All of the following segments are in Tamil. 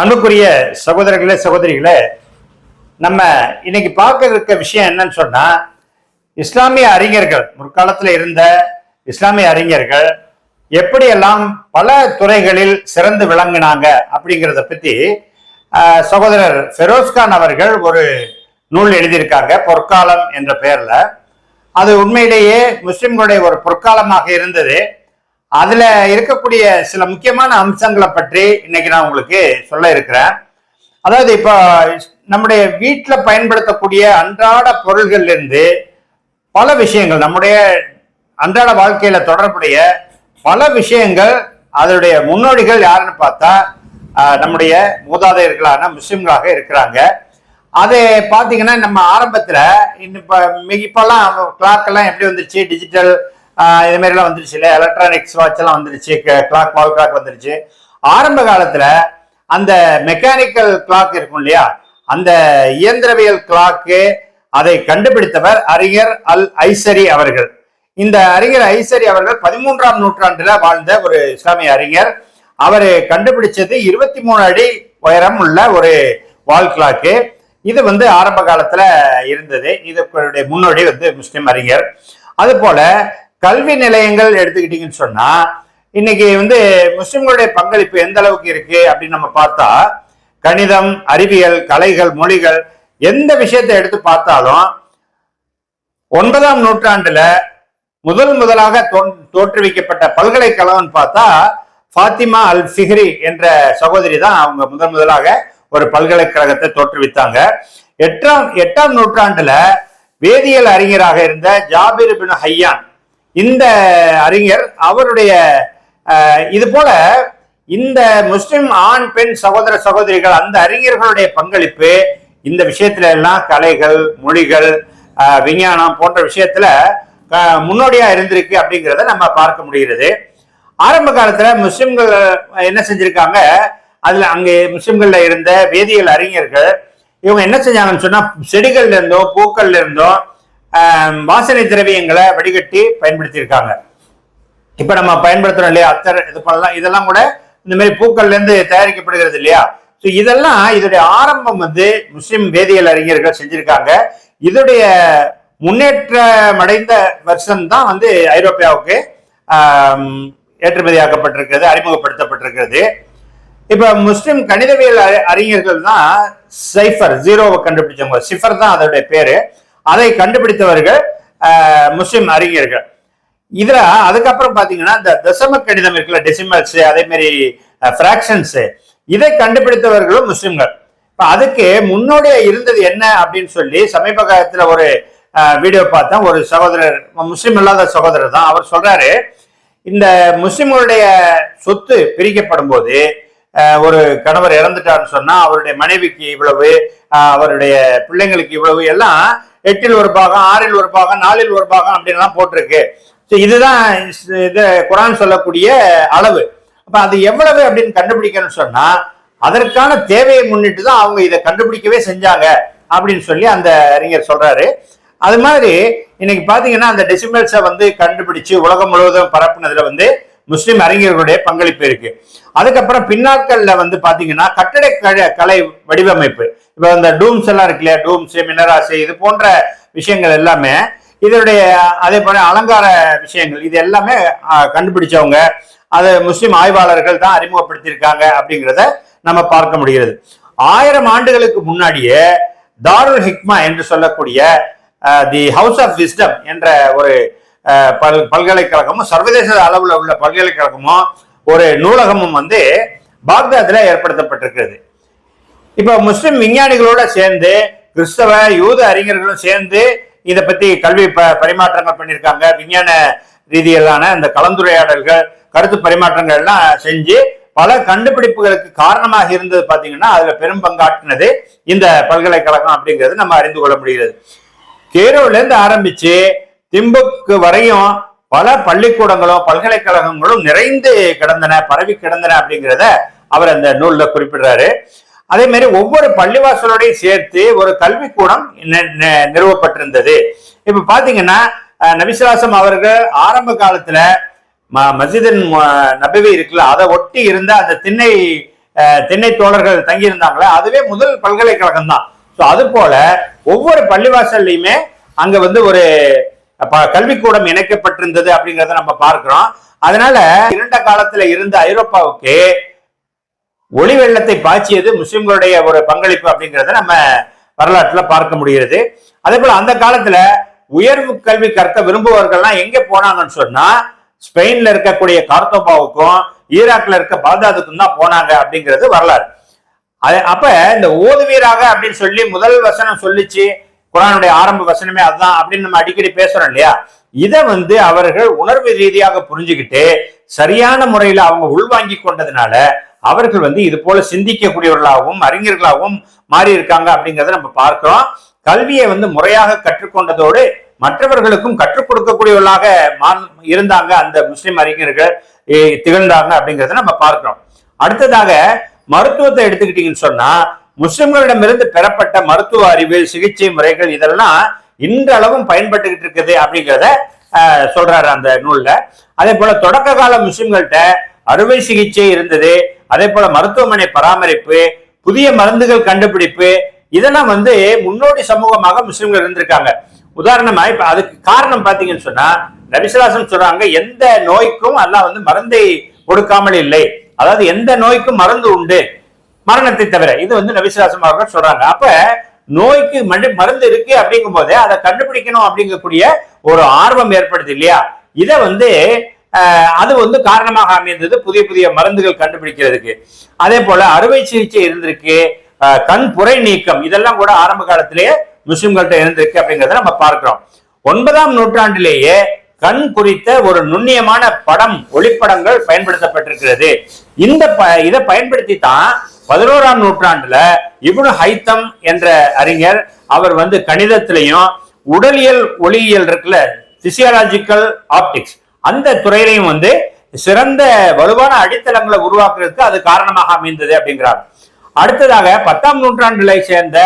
அன்புக்குரிய சகோதரர்களே சகோதரிகளே நம்ம இன்னைக்கு பார்க்க இருக்க விஷயம் என்னன்னு சொன்னா இஸ்லாமிய அறிஞர்கள் முற்காலத்தில் இருந்த இஸ்லாமிய அறிஞர்கள் எப்படியெல்லாம் பல துறைகளில் சிறந்து விளங்கினாங்க அப்படிங்கிறத பத்தி சகோதரர் ஃபெரோஸ்கான் அவர்கள் ஒரு நூல் எழுதியிருக்காங்க பொற்காலம் என்ற பெயர்ல. அது உண்மையிலேயே முஸ்லிம்களுடைய ஒரு பொற்காலமாக இருந்தது. அதுல இருக்கக்கூடிய சில முக்கியமான அம்சங்களை பற்றி இன்னைக்கு நான் உங்களுக்கு சொல்ல இருக்கிறேன். அதாவது இப்போ நம்முடைய வீட்டில் பயன்படுத்தக்கூடிய அன்றாட பொருள்கள்ல இருந்து பல விஷயங்கள் நம்முடைய அன்றாட வாழ்க்கையில தொடர்புடைய பல விஷயங்கள் அதனுடைய முன்னோடிகள் யாருன்னு பார்த்தா நம்முடைய மூதாதையர்களான முஸ்லிம்களாக இருக்கிறாங்க. அது பார்த்தீங்கன்னா நம்ம ஆரம்பத்தில் இன்னும் இப்போ இப்போல்லாம் கிளாக் எல்லாம் எப்படி வந்துருச்சு? டிஜிட்டல் இது மாதிரிலாம் வந்துருச்சு இல்லை? எலக்ட்ரானிக்ஸ் வாட்ச் எல்லாம் வந்துருச்சு. கிளாக் வால் கிளாக் வந்துருச்சு. ஆரம்ப காலத்தில் அந்த மெக்கானிக்கல் கிளாக் இருக்கும் இல்லையா? அந்த இயந்திரவியல் கிளாக்கு அதை கண்டுபிடித்தவர் அறிஞர் அல் ஐசரி அவர்கள். இந்த அறிஞர் ஐசரி அவர்கள் பதிமூன்றாம் நூற்றாண்டுல வாழ்ந்த ஒரு இஸ்லாமிய அறிஞர். அவர் கண்டுபிடிச்சது இருபத்தி மூணு அடி உயரம் உள்ள ஒரு வால் கிளாக்கு இது வந்து ஆரம்ப காலத்துல இருந்தது. இது முன்னோடி வந்து முஸ்லிம் அறிஞர். அது போல கல்வி நிலையங்கள் எடுத்துக்கிட்டீங்கன்னு சொன்னா இன்னைக்கு வந்து முஸ்லிம்களுடைய பங்களிப்பு எந்த அளவுக்கு இருக்கு அப்படின்னு நம்ம பார்த்தா கணிதம் அறிவியல் கலைகள் மொழிகள் எந்த விஷயத்தை எடுத்து பார்த்தாலும் ஒன்பதாம் நூற்றாண்டுல முதல் முதலாக தோன்- தோற்றுவிக்கப்பட்ட பல்கலைக்கழகம்னு பார்த்தா ஃபாத்திமா அல் ஃபிஹ்ரி என்ற சகோதரி தான் அவங்க முதன் முதலாக ஒரு பல்கலைக்கழகத்தை தோற்றுவித்தாங்க. எட்டாம் எட்டாம் நூற்றாண்டுல வேதியியல் அறிஞராக இருந்த ஜாபிர் பின் ஹையான் இந்த அறிஞர் அவருடைய இது போல இந்த முஸ்லிம் ஆண் பெண் சகோதர சகோதரிகள் அந்த அறிஞர்களுடைய பங்களிப்பு இந்த விஷயத்துல எல்லாம் கலைகள் மொழிகள் விஞ்ஞானம் போன்ற விஷயத்துல முன்னோடியா இருந்திருக்கு அப்படிங்கிறத நம்ம பார்க்க முடிகிறது. ஆரம்ப காலத்துல முஸ்லிம்கள் என்ன செஞ்சிருக்காங்க? அதுல அங்கே முஸ்லிம்கள்ல இருந்த வேதியியல் அறிஞர்கள் இவங்க என்ன செஞ்சாங்கன்னு சொன்னா செடிகள்ல இருந்தோ பூக்கள்ல இருந்தோ வாசனை திரவியங்களை வடிகட்டி பயன்படுத்தியிருக்காங்க. இப்ப நம்ம பயன்படுத்துறோம் இல்லையா? அத்தர் இது பண்ணலாம் இதெல்லாம் கூட இந்த மாதிரி பூக்கள்ல இருந்து தயாரிக்கப்படுகிறது இல்லையா? ஸோ இதெல்லாம் இதோடைய ஆரம்பம் வந்து முஸ்லிம் வேதியியல் அறிஞர்கள் செஞ்சிருக்காங்க. இதோடைய முன்னேற்றம் அடைந்த வருஷம் தான் வந்து ஐரோப்பியாவுக்கு ஏற்றுமதியாக்கப்பட்டிருக்கிறது அறிமுகப்படுத்தப்பட்டிருக்கிறது. இப்ப முஸ்லிம் கணிதவியல் அறிஞர்கள் தான் சைஃபர் ஜீரோவை கண்டுபிடிச்சவங்க. சிஃபர் தான் அதோடைய பேரு. அதை கண்டுபிடித்தவர்கள் முஸ்லிம் அறிஞர்கள். இதுல அதுக்கப்புறம் பாத்தீங்கன்னா இந்த தசம கணிதம் இருக்குல்ல டெசிமல்ஸ் அதே மாதிரி ஃபிராக்ஷன்ஸ் இதை கண்டுபிடித்தவர்களும் முஸ்லிம்கள். இப்ப அதுக்கு முன்னோடியா இருந்தது என்ன அப்படின்னு சொல்லி சமீப காலத்துல ஒரு வீடியோ பார்த்தேன். ஒரு சகோதரர் முஸ்லீம் இல்லாத சகோதரர் தான். அவர் சொல்றாரு இந்த முஸ்லிம்களுடைய சொத்து பிரிக்கப்படும் போது ஒரு கணவர் இறந்துட்டாருன்னு சொன்னா அவருடைய மனைவிக்கு இவ்வளவு அவருடைய பிள்ளைங்களுக்கு இவ்வளவு எல்லாம் எட்டில் ஒரு பாகம் ஆறில் ஒரு பாகம் நாலில் ஒரு பாகம் அப்படின்லாம் போட்டிருக்கு. ஸோ இதுதான் இது குரான் சொல்லக்கூடிய அளவு. அப்ப அது எவ்வளவு அப்படின்னு கண்டுபிடிக்கணும்னு சொன்னா அதற்கான தேவையை முன்னிட்டு தான் அவங்க இதை கண்டுபிடிக்கவே செஞ்சாங்க அப்படின்னு சொல்லி அந்த அறிஞர் சொல்றாரு. அது மாதிரி இன்னைக்கு பாத்தீங்கன்னா அந்த டெசிமல்ஸை வந்து கண்டுபிடிச்சு உலகம் முழுவதும் பரப்புனதுல வந்து முஸ்லீம் அறிஞர்களுடைய பங்களிப்பு இருக்கு. அதுக்கப்புறம் பின்னாட்கள்ல வந்து பாத்தீங்கன்னா கட்டிட கலை- கலை வடிவமைப்பு. இப்ப இந்த டூம்ஸ் எல்லாம் இருக்கு இல்லையா? டூம்ஸ் மினராசு இது போன்ற விஷயங்கள் எல்லாமே இதனுடைய அதே போல அலங்கார விஷயங்கள் இது எல்லாமே கண்டுபிடிச்சவங்க அது முஸ்லிம் ஆய்வாளர்கள் தான் அறிமுகப்படுத்தியிருக்காங்க அப்படிங்கிறத நம்ம பார்க்க முடிகிறது. ஆயிரம் ஆண்டுகளுக்கு முன்னாடியே தாருல் ஹிக்மா என்று சொல்லக்கூடிய தி ஹவுஸ் ஆஃப் விஸ்டம் என்ற ஒரு பல் பல்கலைக்கழகமும் சர்வதேச அளவில் உள்ள பல்கலைக்கழகமும் ஒரு நூலகமும் வந்து பாக்தாத்தில் ஏற்படுத்தப்பட்டிருக்கிறது. இப்போ முஸ்லிம் விஞ்ஞானிகளோட சேர்ந்து கிறிஸ்தவ யூத அறிஞர்களும் சேர்ந்து இதை பற்றி கல்வி ப பரிமாற்றங்கள் பண்ணியிருக்காங்க. விஞ்ஞான ரீதியிலான இந்த கலந்துரையாடல்கள் கருத்து பரிமாற்றங்கள் எல்லாம் செஞ்சு பல கண்டுபிடிப்புகளுக்கு காரணமாக இருந்தது பார்த்தீங்கன்னா அதில் பெரும் பங்காற்றினது இந்த பல்கலைக்கழகம் அப்படிங்கிறது நம்ம அறிந்து கொள்ள முடிகிறது. கேரோலேருந்து ஆரம்பித்து திம்புக்கு வரையும் பல பள்ளிக்கூடங்களும் பல்கலைக்கழகங்களும் நிறைந்து கிடந்தன பரவி கிடந்தன அப்படிங்கிறத அவர் அந்த நூல்ல குறிப்பிடுறாரு. அதே மாதிரி ஒவ்வொரு பள்ளிவாசலோடையும் சேர்த்து ஒரு கல்விக்கூடம் நிறுவப்பட்டிருந்தது. இப்ப பாத்தீங்கன்னா நபிசுவாசம் அவர்கள் ஆரம்ப காலத்துல ம- நபவி இருக்குல்ல அதை ஒட்டி இருந்த அந்த திண்ணை திண்ணை தோழர்கள் தங்கியிருந்தாங்களே அதுவே முதல் பல்கலைக்கழகம் தான் ஸோ அது போல ஒவ்வொரு பள்ளிவாசல்லையுமே அங்க வந்து ஒரு கல்விக்கூடம் இணைக்கப்பட்டிருந்தது அப்படிங்கிறத நம்ம பார்க்கிறோம். அதனால இரண்ட காலத்துல இருந்த ஐரோப்பாவுக்கு ஒளி வெள்ளத்தை பாய்ச்சியது முஸ்லிம்களுடைய ஒரு பங்களிப்பு அப்படிங்கிறத நம்ம வரலாற்றுல பார்க்க முடிகிறது. அதே போல அந்த காலத்துல உயர்வு கல்வி கற்க விரும்புபவர்கள்லாம் எங்க போனாங்கன்னு சொன்னா ஸ்பெயின்ல இருக்கக்கூடிய கார்த்தோபாவுக்கும் ஈராக்ல இருக்க பாக்தாதுக்கும் தான் போனாங்க அப்படிங்கிறது வரலாறு. அது அப்ப இந்த ஓதுவீராக அப்படின்னு சொல்லி முதல் வசனம் சொல்லிச்சு. குரானுடைய ஆரம்ப வசனமே அதுதான் அப்படின்னு நம்ம அடிக்கடி பேசுறோம் இல்லையா? இதை வந்து அவர்கள் உணர்வு ரீதியாக புரிஞ்சுக்கிட்டு சரியான முறையில அவங்க உள்வாங்கி கொண்டதுனால அவர்கள் வந்து இது போல சிந்திக்கக்கூடியவர்களாகவும் அறிஞர்களாகவும் மாறி இருக்காங்க அப்படிங்கறத நம்ம பார்க்கிறோம். கல்வியை வந்து முறையாக கற்றுக்கொண்டதோடு மற்றவர்களுக்கும் கற்றுக் கொடுக்கக்கூடியவர்களாக இருந்தாங்க அந்த முஸ்லிம் அறிஞர்கள் திகழ்ந்தாங்க அப்படிங்கறத நம்ம பார்க்கிறோம். அடுத்ததாக மருத்துவத்தை எடுத்துக்கிட்டீங்கன்னு சொன்னா முஸ்லிம்களிடமிருந்து பெறப்பட்ட மருத்துவ அறிவு சிகிச்சை முறைகள் இதெல்லாம் இன்றளவும் பயன்பட்டுக்கிட்டு இருக்குது அப்படிங்கிறத சொல்றாரு அந்த நூல்ல. அதே போல தொடக்க கால முஸ்லிம்கள்ட்ட அறுவை சிகிச்சை இருந்தது அதே போல மருத்துவமனை பராமரிப்பு புதிய மருந்துகள் கண்டுபிடிப்பு இதெல்லாம் வந்து முன்னோடி சமூகமாக முஸ்லிம்கள் இருந்திருக்காங்க. உதாரணமா இப்ப அதுக்கு காரணம் பாத்தீங்கன்னு சொன்னா நபிசுலாசம் சொல்றாங்க எந்த நோய்க்கும் அல்லாஹ் வந்து மருந்தை கொடுக்காமல் இல்லை. அதாவது எந்த நோய்க்கும் மருந்து உண்டு. மரணத்தை தவிர. இது வந்து நபிசுலாசம் அவர்கள் சொல்றாங்க. அப்ப நோய்க்கு மண்டு மருந்து இருக்கு அப்படிங்கும் போதே அதை கண்டுபிடிக்கணும் அப்படிங்கக்கூடிய ஒரு ஆர்வம் ஏற்படுது இல்லையா? இதை வந்து அஹ், அது வந்து காரணமாக அமைந்தது புதிய புதிய மருந்துகள் கண்டுபிடிக்கிறதுக்கு. அதே போல அறுவை சிகிச்சை இருந்திருக்கு. கண் புரை நீக்கம் இதெல்லாம் கூட ஆரம்ப காலத்திலேயே முஸ்லிம்கள்ட்ட இருந்திருக்கு அப்படிங்கறத நம்ம பார்க்கிறோம். ஒன்பதாம் நூற்றாண்டிலேயே கண் குறித்த ஒரு நுண்ணியமான படம் ஒளிப்படங்கள் பயன்படுத்தப்பட்டிருக்கிறது. இந்த ப- இதை பயன்படுத்தி தான் பதினோராம் நூற்றாண்டுல இவனு ஹைத்தம் என்ற அறிஞர் அவர் வந்து கணிதத்திலையும் உடலியல் ஒளியியல் இருக்குல்ல பிசியாலஜிக்கல் ஆப்டிக்ஸ் அந்த துறையிலையும் வந்து சிறந்த வலுவான அடித்தளங்களை உருவாக்குறதுக்கு அது காரணமாக அமைந்தது அப்படிங்கிறார். அடுத்ததாக பத்தாம் நூற்றாண்டுல சேர்ந்த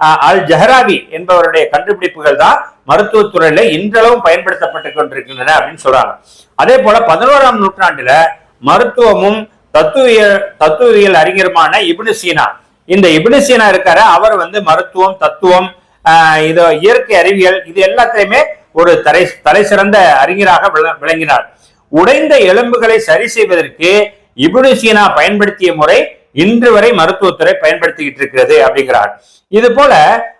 அஹ், அல் ஜஹராவி என்பவருடைய கண்டுபிடிப்புகள் தான் மருத்துவத்துறையில இன்றளவும் பயன்படுத்தப்பட்டு கொண்டிருக்கின்றன அப்படின்னு சொல்றாங்க. அதே போல பதினோராம் நூற்றாண்டுல மருத்துவமும் தத்துவியல் தத்துவியல் அறிஞருமான இப்னு சீனா. இந்த இப்னு சீனா இருக்காரு அவர் வந்து மருத்துவம் தத்துவம் இது இயற்கை அறிவியல் இது எல்லாத்தையுமே ஒரு தலை தலை சிறந்த அறிஞராக விள- விளங்கினார். உடைந்த எலும்புகளை சரி செய்வதற்கு இப்னு சீனா பயன்படுத்திய முறை இன்று வரை மருத்துவத்துறை பயன்படுத்திக்கிட்டு இருக்கிறது அப்படிங்கிறார். இது போல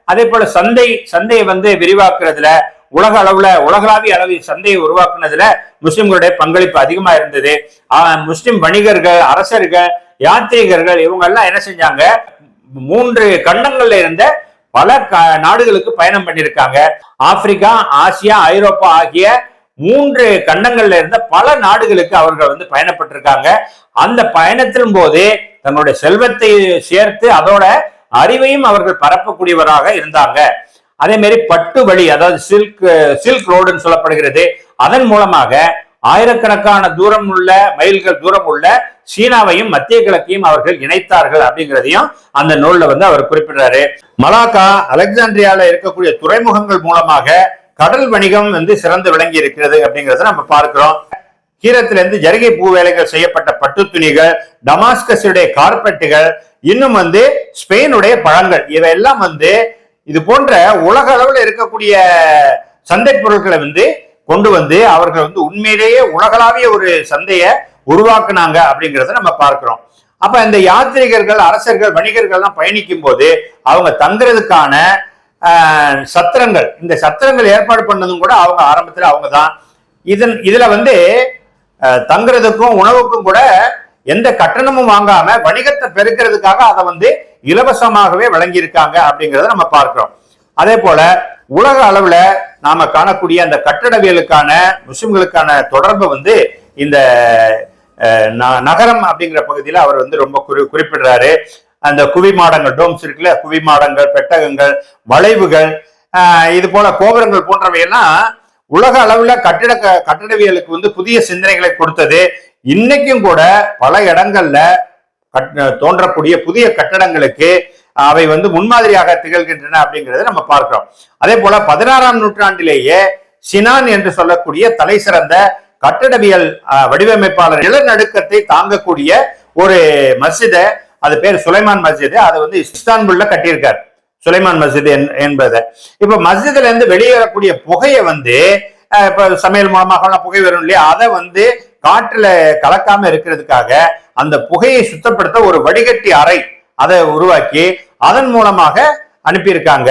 அதே போல சந்தை சந்தையை வந்து விரிவாக்குறதுல உலக அளவுல உலகளாவிய அளவில் சந்தையை உருவாக்குனதுல முஸ்லிம்களுடைய பங்களிப்பு அதிகமா இருந்தது. முஸ்லிம் வணிகர்கள் அரசர்கள் யாத்ரீகர்கள் இவங்க எல்லாம் என்ன செஞ்சாங்க? மூன்று கண்டங்கள்ல இருந்த பல க- நாடுகளுக்கு பயணம் பண்ணியிருக்காங்க. ஆப்பிரிக்கா ஆசியா ஐரோப்பா ஆகிய மூன்று கண்டங்கள்ல இருந்த பல நாடுகளுக்கு அவர்கள் வந்து பயணப்பட்டிருக்காங்க. அந்த பயணத்தின் போது தன்னுடைய செல்வத்தை சேர்த்து அதோட அறிவையும் அவர்கள் பரப்பக்கூடியவராக இருந்தாங்க. அதே மாதிரி பட்டு வழி அதாவது சில்க் சில்க் ரோடுன்னு சொல்லப்படுகிறது. அதன் மூலமாக ஆயிரக்கணக்கான தூரம் உள்ள மைல்கள் தூரம் உள்ள சீனாவையும் மத்திய கிழக்கையும் அவர்கள் இணைத்தார்கள் அப்படிங்கிறதையும் அந்த நூல்ல வந்து அவர் குறிப்பிடுறாரு. மலாக்கா அலெக்சாண்ட்ரியால இருக்கக்கூடிய துறைமுகங்கள் மூலமாக கடல் வணிகம் வந்து சிறந்து விளங்கி இருக்கிறது அப்படிங்கறத நம்ம பார்க்கிறோம். கீரத்திலிருந்து ஜரிகை பூ வேலைகள் செய்யப்பட்ட பட்டு துணிகள் டமாஸ்கஸுடைய கார்பெட்டுகள் இன்னும் வந்து ஸ்பெயினுடைய பழங்கள் இவையெல்லாம் வந்து இது போன்ற உலக அளவில் இருக்கக்கூடிய சந்தை பொருட்களை வந்து கொண்டு வந்து அவர்கள் வந்து உண்மையிலேயே உலகளாவிய ஒரு சந்தையை உருவாக்குனாங்க அப்படிங்கிறத நம்ம பார்க்கிறோம். அப்ப இந்த யாத்ரீகர்கள் அரசர்கள் வணிகர்கள்லாம் பயணிக்கும் போது அவங்க தங்குறதுக்கான சத்திரங்கள் இந்த சத்திரங்கள் ஏற்பாடு பண்ணதும் கூட அவங்க ஆரம்பத்தில் அவங்க தான் இதன் இதுல வந்து தங்குறதுக்கும் உணவுக்கும் கூட எந்த கட்டணமும் வாங்காம வணிகத்தை பெருக்கிறதுக்காக அதை வந்து இலவசமாகவே வழங்கியிருக்காங்க அப்படிங்கிறத நம்ம பார்க்கிறோம். அதே போல உலக அளவுல நாம காணக்கூடிய அந்த கட்டடவியலுக்கான முஸ்லிம்களுக்கான தொடர்பு வந்து இந்த ந- நகரம் அப்படிங்கிற பகுதியில் அவர் வந்து ரொம்ப குறி குறிப்பிடுறாரு. அந்த குவிமாடங்கள் டோம்ஸ் இருக்குல்ல குவிமாடங்கள் பெட்டகங்கள் வளைவுகள் இது போல கோபுரங்கள் போன்றவையெல்லாம் உலக அளவுல கட்டிட கட்டடவியலுக்கு வந்து புதிய சிந்தனைகளை கொடுத்தது. இன்னைக்கும் கூட பல இடங்கள்ல தோன்றக்கூடிய புதிய கட்டடங்களுக்கு அவை வந்து முன்மாதிரியாக திகழ்கின்றன அப்படிங்கறத நம்ம பார்க்கிறோம். அதே போல பதினாறாம் நூற்றாண்டிலேயே சினான் என்று சொல்லக்கூடிய தலை சிறந்த கட்டடவியல் வடிவமைப்பாளர் நிலநடுக்கத்தை தாங்கக்கூடிய ஒரு மஸ்ஜிதை அது பேர் சுலைமான் மஸ்ஜித் அதை வந்து இஸ்தான்புல்ல கட்டியிருக்கார். சுலைமான் மஸ்ஜித் என்- என்பதை. இப்ப மஸ்ஜித்ல இருந்து வெளியேறக்கூடிய புகையை வந்து இப்ப சமையல் மூலமாக புகை வரும் இல்லையா? அதை வந்து காற்றுல கலக்காம இருக்கிறதுக்காக அந்த புகையை சுத்தப்படுத்த ஒரு வடிகட்டி அறை அதை உருவாக்கி அதன் மூலமாக அனுப்பியிருக்காங்க.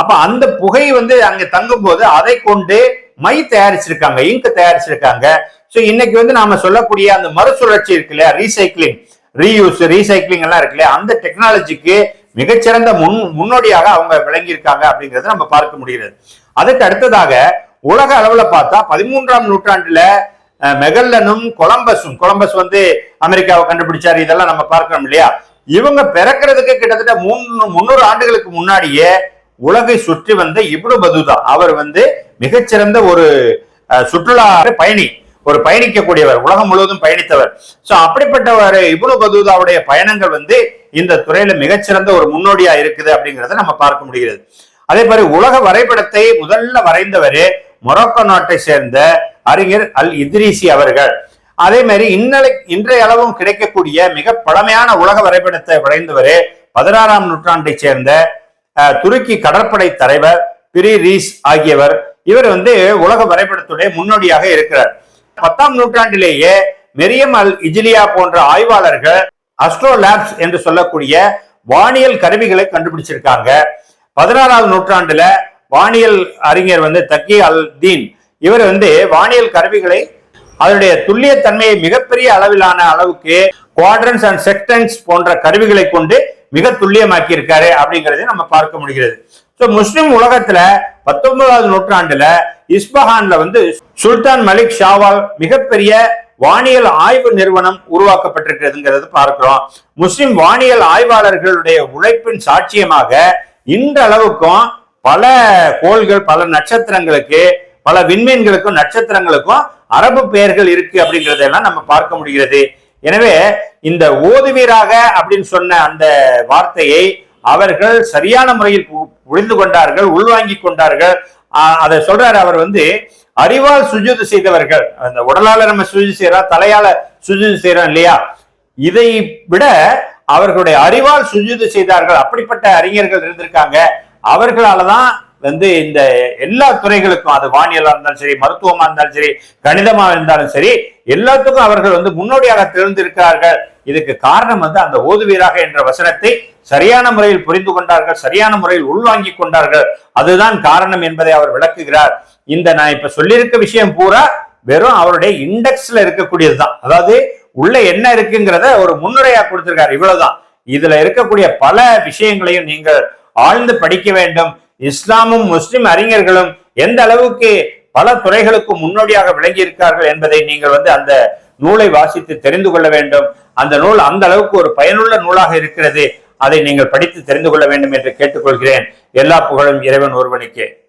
அப்ப அந்த புகை வந்து அங்க தங்கும் போது அதை கொண்டு மை தயாரிச்சிருக்காங்க இங்கு தயாரிச்சிருக்காங்க. ஸோ இன்னைக்கு வந்து நாம சொல்லக்கூடிய அந்த மறுசுழற்சி இருக்குல்ல ரீசைக்கிளிங் ரீயூஸ் ரீசைக்ளிங் எல்லாம் இருக்குல்ல இல்லையா அந்த டெக்னாலஜிக்கு மிகச்சிறந்த முன் முன்னோடியாக அவங்க விளங்கியிருக்காங்க அப்படிங்கிறத நம்ம பார்க்க முடிகிறது. அதுக்கு அடுத்ததாக உலக அளவுல பார்த்தா பதிமூன்றாம் நூற்றாண்டுல மெகல்லனும் கொலம்பஸும். கொலம்பஸ் வந்து அமெரிக்காவை கண்டுபிடிச்சாரு. இதெல்லாம் நம்ம பார்க்கணும் இல்லையா? இவங்க பிறக்கிறதுக்கு கிட்டத்தட்ட மூணு முன்னூறு ஆண்டுகளுக்கு முன்னாடியே உலகை சுற்றி வந்த இப்னு பதுதா. அவர் வந்து மிகச்சிறந்த ஒரு அஹ், சுற்றுலா பயணி. ஒரு பயணிக்கக்கூடியவர். உலகம் முழுவதும் பயணித்தவர். ஸோ அப்படிப்பட்டவர் இப்னு பதுதாவுடைய பயணங்கள் வந்து இந்த துறையில மிகச்சிறந்த ஒரு முன்னோடியா இருக்குது அப்படிங்கிறத நம்ம பார்க்க முடிகிறது. அதே மாதிரி உலக வரைபடத்தை முதல்ல வரைந்தவர் மொரோக்கோ நாட்டை சேர்ந்த அறிஞர் அல் இத்ரிசி அவர்கள். அதே மாதிரி இன்னலை இன்றைய அளவும் கிடைக்கக்கூடிய மிக பழமையான உலக வரைபடத்தை வரைந்தவர் பதினாறாம் நூற்றாண்டை சேர்ந்த அஹ், துருக்கி கடற்படை தலைவர் பிரி ரீஸ் ஆகியவர். இவர் வந்து உலக வரைபடத்துடைய முன்னோடியாக இருக்கிறார். பத்தாம் நூற்றாண்டிலேயே மெரியம் அல் இஜிலியா போன்ற ஆய்வாளர்கள் அஸ்ட்ரோ லேப்ஸ் என்று சொல்லக்கூடிய வானியல் கருவிகளை கண்டுபிடிச்சிருக்காங்க. பதினாறாவது நூற்றாண்டுல வானியல் அறிஞர் வந்து தக்கி அல் தீன். இவர் வந்து வானியல் கருவிகளை அதனுடைய துல்லியத்தன்மையை மிகப்பெரிய அளவிலான அளவுக்கு குவாட்ரன்ஸ் அண்ட் செக்டன்ஸ் போன்ற கருவிகளை கொண்டு மிக துல்லியமாக்கி இருக்காரு அப்படிங்கறதை நம்ம பார்க்க முடிகிறது. ஸோ முஸ்லிம் உலகத்துல பத்தொன்பதாவது நூற்றாண்டுல இஸ்பஹான்ல வந்து சுல்தான் மலிக் ஷாவால் மிகப்பெரிய வானியல் ஆய்வு நிறுவனம் உருவாக்கப்பட்டிருக்கிறதுங்கிறது பார்க்கிறோம். முஸ்லிம் வானியல் ஆய்வாளர்களுடைய உழைப்பின் சாட்சியமாக இந்த அளவுக்கும் பல கோள்கள் பல நட்சத்திரங்களுக்கு பல விண்மீன்களுக்கும் நட்சத்திரங்களுக்கும் அரபு பெயர்கள் இருக்கு அப்படிங்கிறதெல்லாம் நம்ம பார்க்க முடிகிறது. எனவே இந்த ஓதுவீராக அப்படின்னு சொன்ன அந்த வார்த்தையை அவர்கள் சரியான முறையில் புரிந்து கொண்டார்கள் உள்வாங்கி கொண்டார்கள். அதை சொல்றாரு அவர் வந்து அறிவால் சுஜூது செய்தவர்கள். அந்த உடலால நம்ம சுஜூது செய்யறோம் தலையால சுஜூது செய்யறோம் இல்லையா? இதை விட அவர்களுடைய அறிவால் சுஜூது செய்தார்கள் அப்படிப்பட்ட அறிஞர்கள் இருந்திருக்காங்க. அவர்களால தான் வந்து இந்த எல்லா துறைகளுக்கும் அது வானியலா இருந்தாலும் சரி மருத்துவமா இருந்தாலும் சரி கணிதமா இருந்தாலும் சரி எல்லாத்துக்கும் அவர்கள் வந்து முன்னோடியாக திகழ்ந்திருக்கிறார்கள். இதுக்கு காரணம் வந்து அந்த ஓதுவீராக என்ற வசனத்தை சரியான முறையில் புரிந்து கொண்டார்கள் சரியான முறையில் உள்வாங்கி கொண்டார்கள். அதுதான் காரணம் என்பதை அவர் விளக்குகிறார். இந்த நான் இப்ப சொல்லியிருக்க விஷயம் பூரா வெறும் அவருடைய இண்டெக்ஸ்ல இருக்கக்கூடியதுதான். அதாவது உள்ள என்ன இருக்குங்கிறத ஒரு முன்னுரையா கொடுத்திருக்காரு. இவ்வளவுதான். இதுல இருக்கக்கூடிய பல விஷயங்களையும் நீங்கள் ஆழ்ந்து படிக்க வேண்டும். இஸ்லாமும் முஸ்லிம் அறிஞர்களும் எந்த அளவுக்கு பல துறைகளுக்கு முன்னோடியாக விளங்கி இருக்கார்கள் என்பதை நீங்கள் வந்து அந்த நூலை வாசித்து தெரிந்து கொள்ள வேண்டும். அந்த நூல் அந்த அளவுக்கு ஒரு பயனுள்ள நூலாக இருக்கிறது. அதை நீங்கள் படித்து தெரிந்து கொள்ள வேண்டும் என்று கேட்டுக்கொள்கிறேன். எல்லா புகழும் இறைவன் ஒருவனுக்கே.